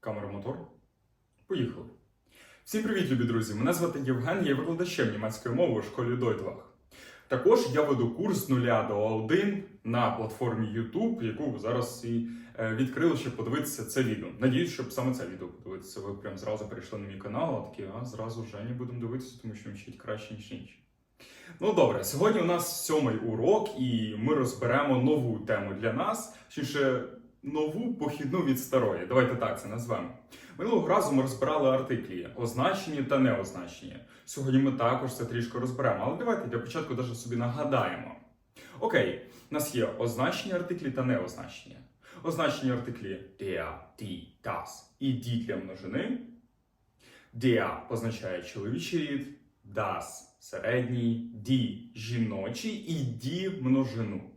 Камера мотор. Поїхали. Всім привіт, любі друзі! Мене звати Євген, я викладачем німецької мови у школі Дойтвах. Також я веду курс з нуля до А1 на платформі YouTube, яку зараз і е, відкрили, щоб подивитися це відео. Надіюсь, щоб саме це відео подивитися. Ви прям зразу перейшли на мій канал, а такі, а зразу вже не будемо дивитися, тому що вчить краще, ніж інші. Ну добре, сьогодні у нас сьомий урок, і ми розберемо нову тему для нас, точніше, нову похідну від старої. Давайте так це назвемо. Минулого разу ми розбирали артиклі означені та неозначені. Сьогодні ми також це трішки розберемо, але давайте для початку даже собі нагадаємо. Окей, у нас є означені артиклі та неозначені. Означені артиклі der, die, das і die для множини. Der позначає чоловічий рід, das середній, die жіночий і die множину.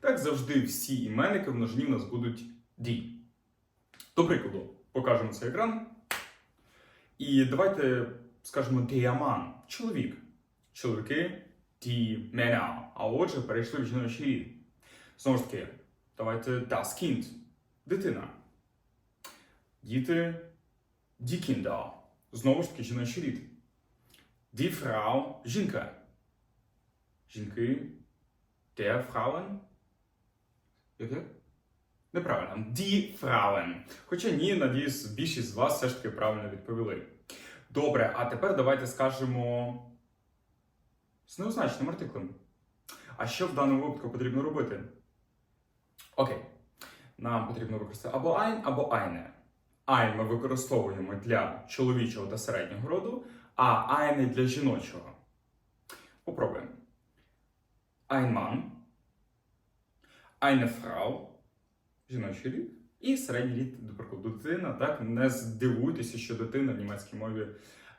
Так завжди всі іменники в множині в нас будуть die. До прикладу, покажемо цей екран. І давайте скажемо діаман чоловік. Чоловіки Männer. А отже, перейшли в жіночий рід. Знову ж таки, давайте das Kind. Дитина. Діти Kinder. Знову ж таки, жіночий рід. Die Frau жінка. Жінки der Frauen. Яке? Неправильно. Die Frauen. Хоча ні, надіюсь, більшість з вас все ж таки правильно відповіли. Добре, а тепер давайте скажемо з неозначеним артиклем. А що в даному випадку потрібно робити? Окей. Нам потрібно використати або ein, або eine. Ein ми використовуємо для чоловічого та середнього роду, а eine для жіночого. Попробуємо. Ein Mann, Frau, жіночий рід, і середній рід, до дитина. Так, не здивуйтеся, що дитина в німецькій мові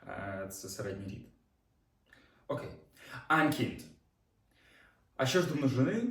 е, це середній рід. Окей. Ein Kind. А що ж до множини?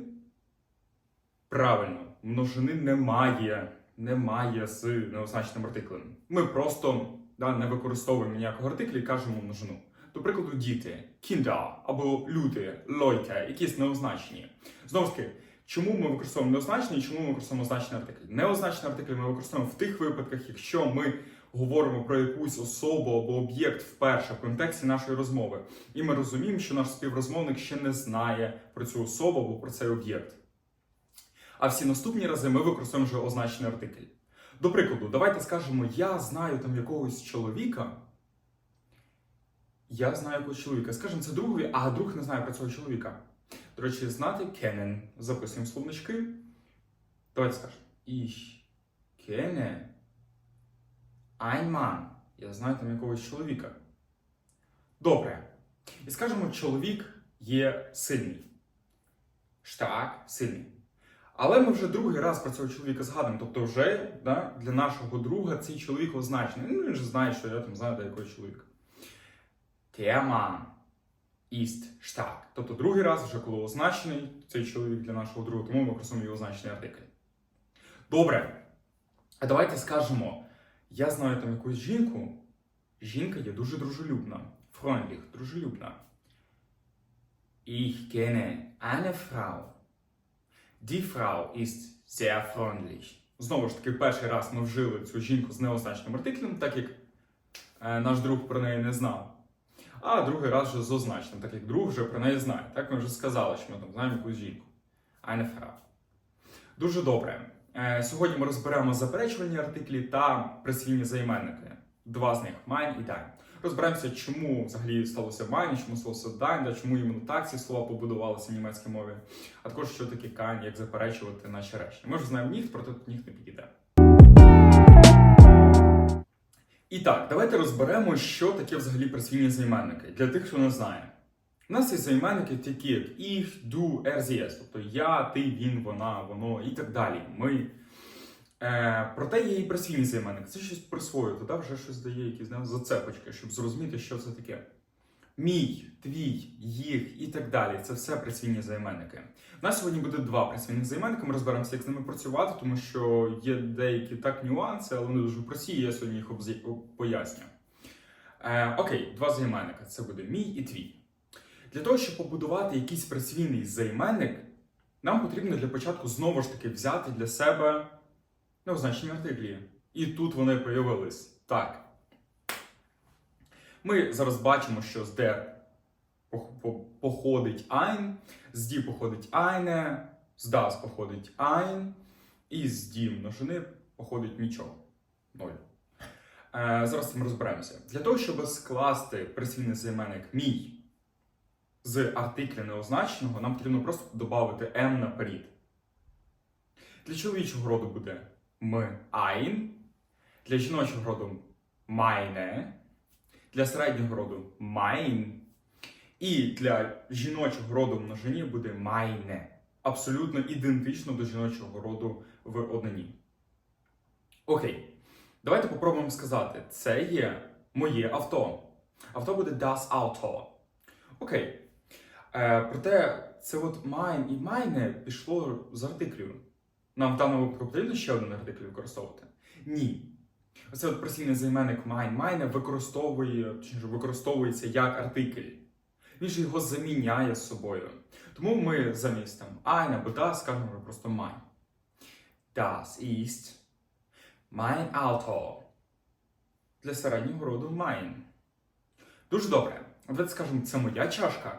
Правильно, множини немає, немає з неозначеним артиклем. Ми просто да, не використовуємо ніякого артикля і кажемо множину. До прикладу, діти, Kinder або люди, Leute, якісь неозначені. Знову ж таки, чому ми використовуємо неозначені і чому ми використовуємо означений артикль? Неозначений артикль ми використовуємо в тих випадках, якщо ми говоримо про якусь особу або об'єкт вперше в контексті нашої розмови, і ми розуміємо, що наш співрозмовник ще не знає про цю особу або про цей об'єкт. А всі наступні рази ми використовуємо вже означений артикль. До прикладу, давайте скажемо, я знаю там якогось чоловіка. Я знаю якогось чоловіка. Скажемо це другові, а друг не знає про цього чоловіка. До речі, знати kennen. Записуємо словнички. Давайте скажемо. Ich kenne Mann. Я знаю там якогось чоловіка. Добре. І скажемо, чоловік є сильний. Stark – сильний. Але ми вже другий раз про цього чоловіка згадуємо. Тобто, вже да, для нашого друга цей чоловік означений. Ну, він же знає, що я там знаю до якогось чоловіка. Mann ist stark. Тобто другий раз, вже коли означений цей чоловік для нашого друга, тому ми використовуємо його означений артикль. Добре. А давайте скажемо: я знаю там якусь жінку. Жінка є дуже дружелюбна. Freundlich, дружелюбна. Ich kenne eine Frau. Die Frau ist sehr freundlich. Знову ж таки, перший раз ми вжили цю жінку з неозначеним артиклем, так як е, наш друг про неї не знав. А другий раз вже з означеним, так як друг вже про неї знає. Так ми вже сказали, що ми там знаємо якусь жінку. Eine Frau. Дуже добре. Е, Сьогодні ми розберемо заперечувальні артиклі та присвійні займенники. Два з них mein і dein. Розберемося, чому взагалі сталося mein, чому сталося dein, чому іменно так ці слова побудувалися в німецькій мові, а також що таке kein, як заперечувати наші речення. Ми вже знаємо ніхт, проте тут ніхт не підійде. І так, давайте розберемо, що таке взагалі присвійні займенники для тих, хто не знає. У нас є займенники такі, як ich, du, er, тобто я, ти, він, вона, воно і так далі. Ми. Е, проте є і присвійні займенники. Це щось присвоює, да? вже щось дає, якісь зацепочки, щоб зрозуміти, що це таке. Мій, твій, їх і так далі. Це все присвійні займенники. У нас сьогодні буде два присвійних займенника. Ми розберемося, як з ними працювати, тому що є деякі так нюанси, але вони дуже прості, і я сьогодні їх поясню. Е, окей, два займенника. Це буде мій і твій. Для того, щоб побудувати якийсь присвійний займенник, нам потрібно для початку знову ж таки взяти для себе неозначені артиклі. І тут вони появились. Так. Ми зараз бачимо, що з по- походить ein, з die походить eine, з das походить ein, і з die множини походить нічого. Ноль. Е, зараз з цим розберемося. Для того, щоб скласти присвійний займенник мій з артикля неозначеного, нам потрібно просто додати m наперед. Для чоловічого роду буде м ein, для жіночого роду meine, для середнього роду mein, і для жіночого роду множині буде meine. Абсолютно ідентично до жіночого роду в однині. Окей. Давайте попробуємо сказати: це є моє авто. Авто буде das Auto. Окей. Е, проте це от mine і meine пішло з артиклю. Нам в даному випадку потрібно ще один артикль використовувати? Ні. Оце от просійний займенник mine, meine використовує, використовується як артикль. Він же його заміняє собою. Тому ми замість там ein або das скажемо просто mein. Das ist mein Auto. Для середнього роду mein. Дуже добре. Давайте скажемо, це моя чашка.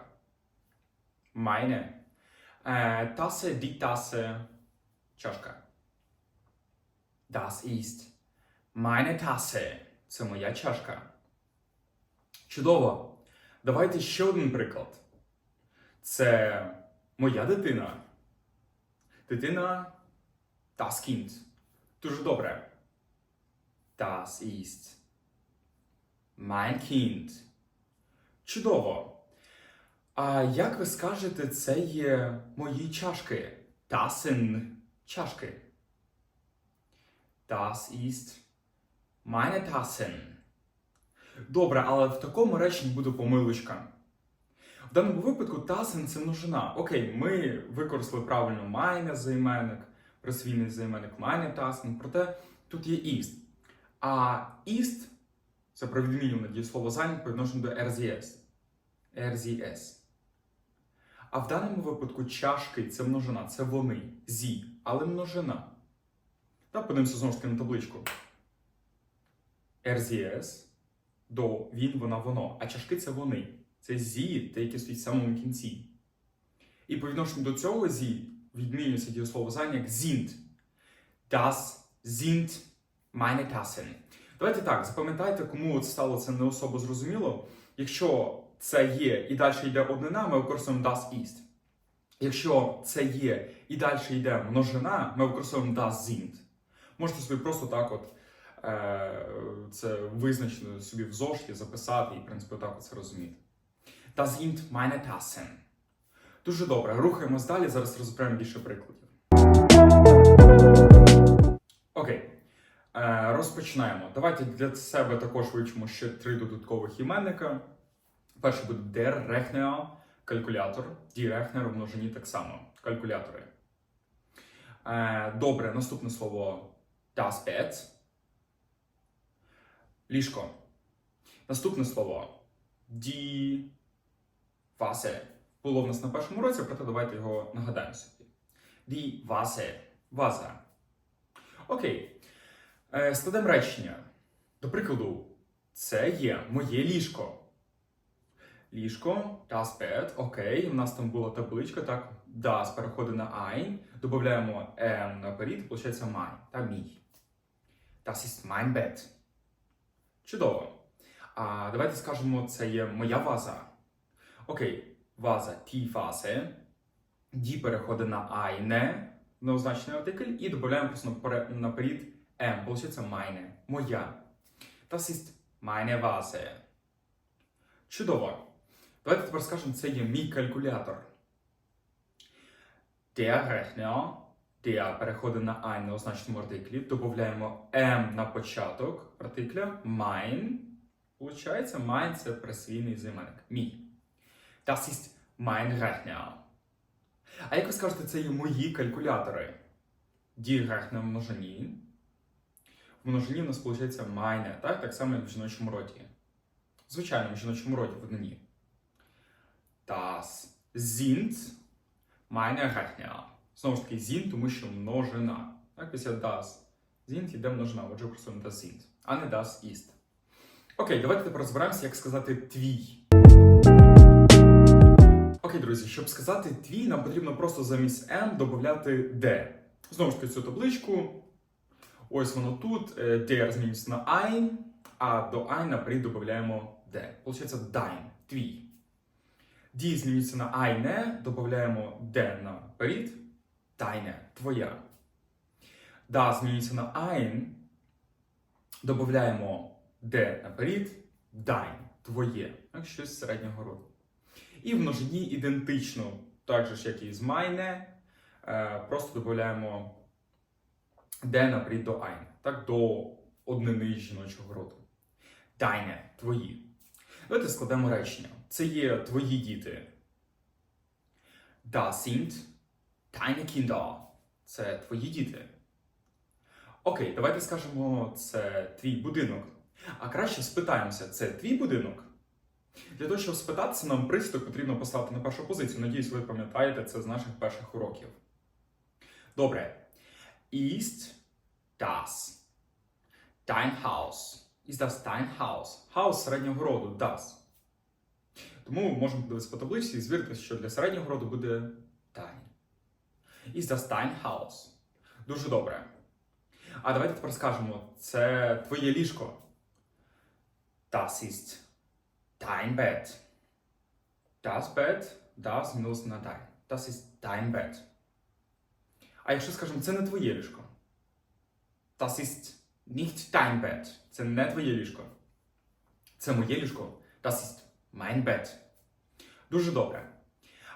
Meine. Tasse, die Tasse. Чашка. Das ist meine Tasse. Це моя чашка. Чудово. Давайте ще один приклад. Це моя дитина. Дитина das Kind. Дуже добре. Das ist mein Kind. Чудово. А як ви скажете, це є мої чашки? Das sind чашки. Das ist meine Tassen. Добре, але в такому реченні буде помилочка. В даному випадку Tassen – це множина. Окей, ми використали правильно meine займенник, присвійний займенник meine Tassen, проте тут є ist. А ist – це провідмінюване дієслово зайнят по відношенню до RZS. RZS. А в даному випадку чашки це множина, це вони, зі, але множина. Та подивимося знову ж таки на табличку. RZS до він, вона, воно. А чашки це вони. Це зі, те, яке стоїть в самому кінці. І по відношенню до цього зі відмінюється дієслово зайня як sind. Das sind meine Tassen. Давайте так, запам'ятайте, кому от стало це не особо зрозуміло. Якщо це є і далі йде однина, ми використовуємо das ist. Якщо це є і далі йде множина, ми використовуємо das sind. Можете собі просто так от це визначено собі в зошиті, записати і, в принципі, так це розуміти. Das sind meine Tassen. Дуже добре. Рухаємось далі. Зараз розберемо більше прикладів. Окей. Е, розпочинаємо. Давайте для себе також вивчимо ще три додаткових іменника. Перший буде der Rechner, калькулятор. Die Rechner множині так само. Калькулятори. Е, добре, наступне слово das Bett. Ліжко. Наступне слово die Vase. Було в нас на першому році, проте давайте його нагадаємо собі. Die Vase. Ваза. Окей. Е, складемо речення. До прикладу, це є моє ліжко. Ліжко, das Bett, окей. У нас там була табличка, так, das переходить на ein, додаємо m наперед, виходить mein, та мій. Das ist mein Bett. Чудово. А давайте скажемо, це є моя ваза. Окей, ваза die Vase. Die переходить на eine, неозначений артикль, і додаємо просто наперед m, виходить meine, моя. Das ist meine Vase. Чудово. Давайте тепер скажемо, це є мій калькулятор. Der Rechner, der переходить на ein неозначеному артиклі, додаємо m на початок артикля, mein. Получається, mein це присвійний займенник. Мій. Das ist mein Rechner. А як ви скажете, це є мої калькулятори? Die Rechner в множині. В множині в нас виходить meine, так? Так само, як в жіночому роді. Звичайно, в жіночому роді в однині. Das sind meine Rechner. Знову ж таки, sind, тому що множина. Так, після das Sind йде множина, отже використовуємо das sind, а не das ist. Окей, давайте тепер розберемося, як сказати твій. Окей, друзі, щоб сказати твій, нам потрібно просто замість М додати де. Знову ж таки, цю табличку. Ось воно тут. Е, Der змінюється на ein, а до ein наперед додаємо де. Получається dein, твій. Die змінюється на eine, додаємо де наперед. Deine, твоя. Да змінюється на ein, додаємо де наперед. Dein, твоє. Як щось середнього роду. І в множині ідентично, так же ж, як і з meine, е, просто додаємо де наперед до ein, так, до однини жіночого роду. Deine, твої. Давайте складемо речення. Це є твої діти. Das sind deine Kinder. Це твої діти. Окей, давайте скажемо, це твій будинок. А краще спитаємося, це твій будинок? Для того, щоб спитатися, нам приступ потрібно поставити на першу позицію. Надіюсь, ви пам'ятаєте це з наших перших уроків. Добре. Ist das dein Haus? Ist das dein Haus? Haus середнього роду das. Тому можемо подивитися по таблиці і звірити, що для середнього роду буде dein. Ist das dein? Дуже добре. А давайте тепер скажемо, це твоє ліжко. Das ist dein Bett. Das Bett, das мінус на dein. Das ist dein Bett. А якщо скажемо, це не твоє ліжко. Das ist nicht dein Bett. Це не твоє ліжко. Це моє ліжко. Das ist mein Bett. Дуже добре.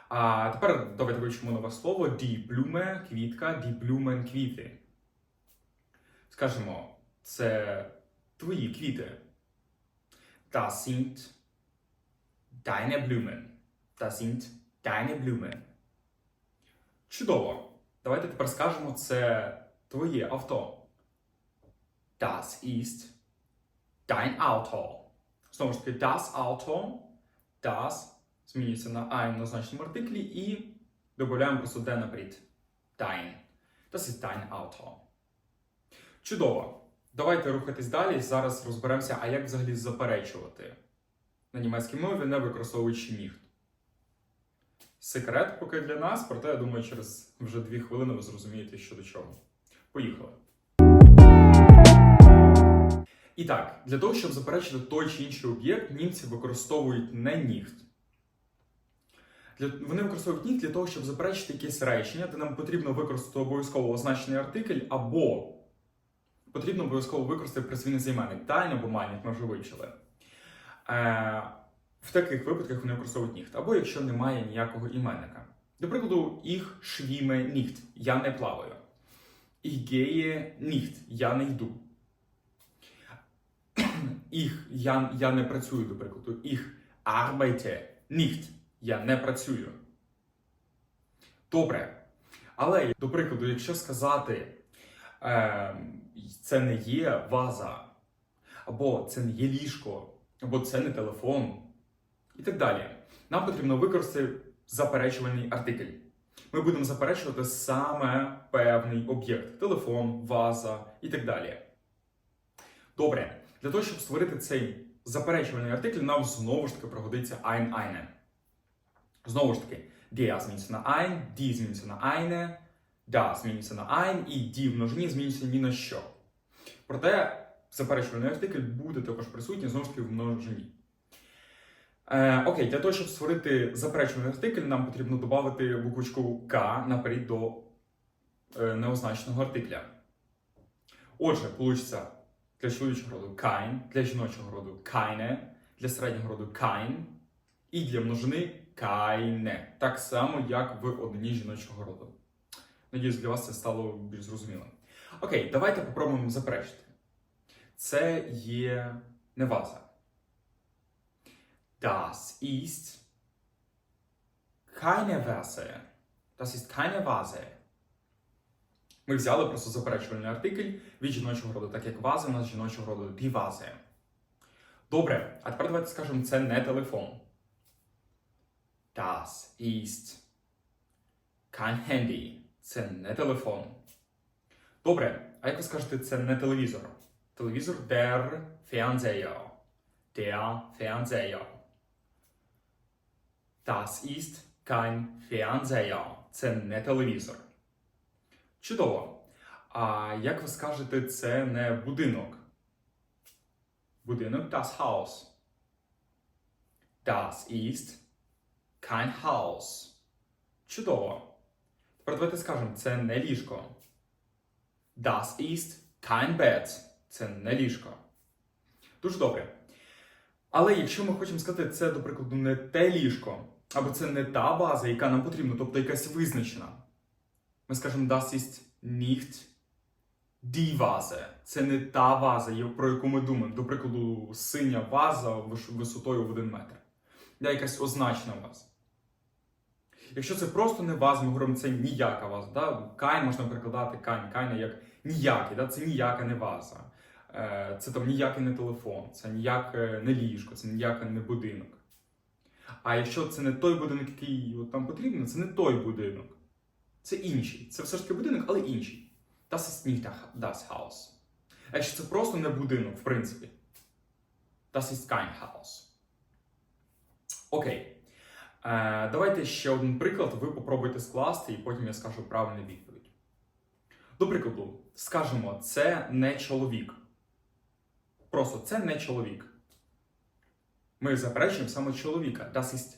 А тепер давайте вивчимо нове слово die Blume, квітка, die Blumen, квіти. Скажемо, це твої квіти. Das sind deine Blumen. Das sind deine Blumen. Чудово. Давайте тепер скажемо, це твоє авто. Das ist dein Auto. Знову ж таки, das Auto, das змінюється на ein на значному артиклі і додаємо просто де наперед. Dein. Das ist dein Auto. Чудово. Давайте рухатись далі. Зараз розберемося, а як взагалі заперечувати на німецькій мові, не використовуючи ніхт. Секрет поки для нас, проте я думаю, через вже дві хвилини ви зрозумієте, що до чого. Поїхали. І так, для того, щоб заперечити той чи інший об'єкт, німці використовують не ніхт. Вони використовують ніхт для того, щоб заперечити якесь речення, де нам потрібно використати обов'язково означений артикль, або потрібно обов'язково використати присвійний займенник тайн або майн, як ми вже вивчили. Е, в таких випадках вони використовують ніхт, або якщо немає ніякого іменника. До прикладу, їх швіме ніхт, я не плаваю. Gehe nicht, я не йду. Їх я, я не працюю, до прикладу. Ich arbeite nicht, я не працюю. Добре. Але, до прикладу, якщо сказати, е, це не є ваза, або це не є ліжко, або це не телефон, і так далі, нам потрібно використати заперечувальний артикль. Ми будемо заперечувати саме певний об'єкт: телефон, ваза і так далі. Добре, для того, щоб створити цей заперечувальний артикль, нам знову ж таки пригодиться ein eine. Знову ж таки, der змінюється на ein, die змінюється на eine, da змінюється на ein і die в множині змінюється ні на що. Проте заперечувальний артикль буде також присутній знову ж таки в множині. Е, окей, для того, щоб створити заперечувальний артикль, нам потрібно додати буквочку К наперед до е, неозначеного артикля. Отже, вийде для чоловічого роду kein, для жіночого роду keine, для середнього роду kein і для множини keine. Так само, як в однині жіночого роду. Надіюсь, для вас це стало більш зрозумілим. Окей, давайте попробуємо заперечити. Це є не ваза. Das ist keine Vase. Das ist keine Vase. Ми взяли просто заперечувальний артикль від жіночого роду, так як вази у нас жіночого роду die Vase. Добре, а тепер давайте скажемо, це не телефон. Das ist kein Handy. Це не телефон. Добре, А як ви скажете, це не телевізор? Телевізор der Fernseher. Der Fernseher. Das ist kein Fernseher. Це не телевізор. Чудово. А як ви скажете, це не будинок? Будинок das Haus. Das ist kein Haus. Чудово. Тепер давайте скажемо, це не ліжко. Das ist kein Bett. Це не ліжко. Дуже добре. Але якщо ми хочемо сказати, це, до прикладу, не те ліжко, або це не та база, яка нам потрібна, тобто якась визначена. Ми скажемо, das ist nicht die Vase. Це не та ваза, про яку ми думаємо. До прикладу, синя ваза висотою в один метр. Якась означена ваза. Якщо це просто не ваза, ми говоримо, це ніяка ваза. Да? Кайн можна перекладати кайн, кайна як ніякий, да? це ніяка не ваза. Е, Це там ніякий не телефон, це ніяке не ліжко, це ніяке не будинок. А якщо це не той будинок, який от там потрібен, це не той будинок. Це інший. Це все ж таки будинок, але інший. Das ist nicht das Haus. А якщо це просто не будинок, в принципі. Das ist kein Haus. Окей. Е, давайте ще один приклад, ви попробуйте скласти, і потім я скажу правильну відповідь. До прикладу, скажемо, це не чоловік. Просто це не чоловік. Ми заперечуємо саме чоловіка. Das ist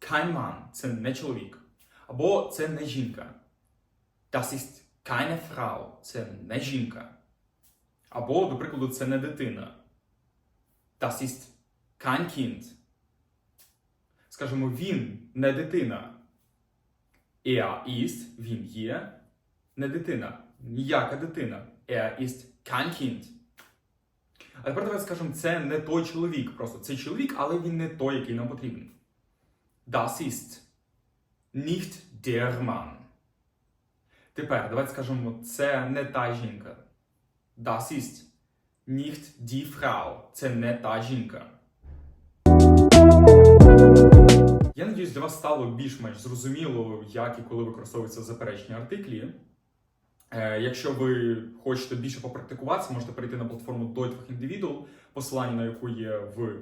kein Mann. Це не чоловік. Або це не жінка. Das ist keine Frau. Це не жінка. Або, до прикладу, це не дитина. Das ist kein Kind. Скажемо, він не дитина. Er ist, він є, не дитина. Ніяка дитина. Er ist kein Kind. А тепер давайте скажемо, це не той чоловік. Просто це чоловік, але він не той, який нам потрібен. Das ist nicht der Mann. Тепер давайте скажемо, це не та жінка. Das ist nicht die Frau. Це не та жінка. Я надіюсь, для вас стало більш-менш зрозуміло, як і коли використовуються заперечні артиклі. Е, якщо ви хочете більше попрактикуватися, можете перейти на платформу Deutlich Individual, посилання на яку є в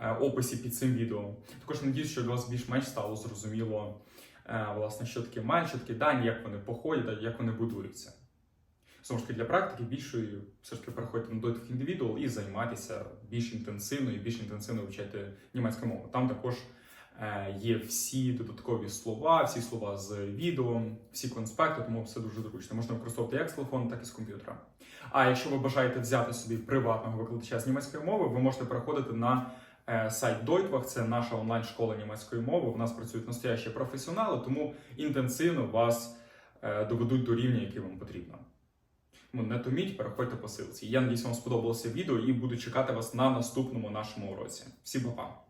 е, описі під цим відео. Також надіюсь, що для вас більш-менш стало зрозуміло, е, власне, що таке мають, що таке дані, як вони походять, як вони будуються. Знову ж таки, для практики більшої все ж таки переходьте на Deutlich Individual і займайтеся більш інтенсивно і більш інтенсивно вивчайте німецьку мову. Там також є всі додаткові слова, всі слова з відео, всі конспекти, тому все дуже зручно. Можна використовувати як з телефону, так і з комп'ютера. А якщо ви бажаєте взяти собі приватного викладача з німецької мови, ви можете переходити на е, сайт Deutwach, це наша онлайн-школа німецької мови. В нас працюють настоящі професіонали, тому інтенсивно вас е, доведуть до рівня, який вам потрібно. Тому не томіть, переходьте по силці. Я надіюсь, вам сподобалося відео і буду чекати вас на наступному нашому уроці. Всім па-па!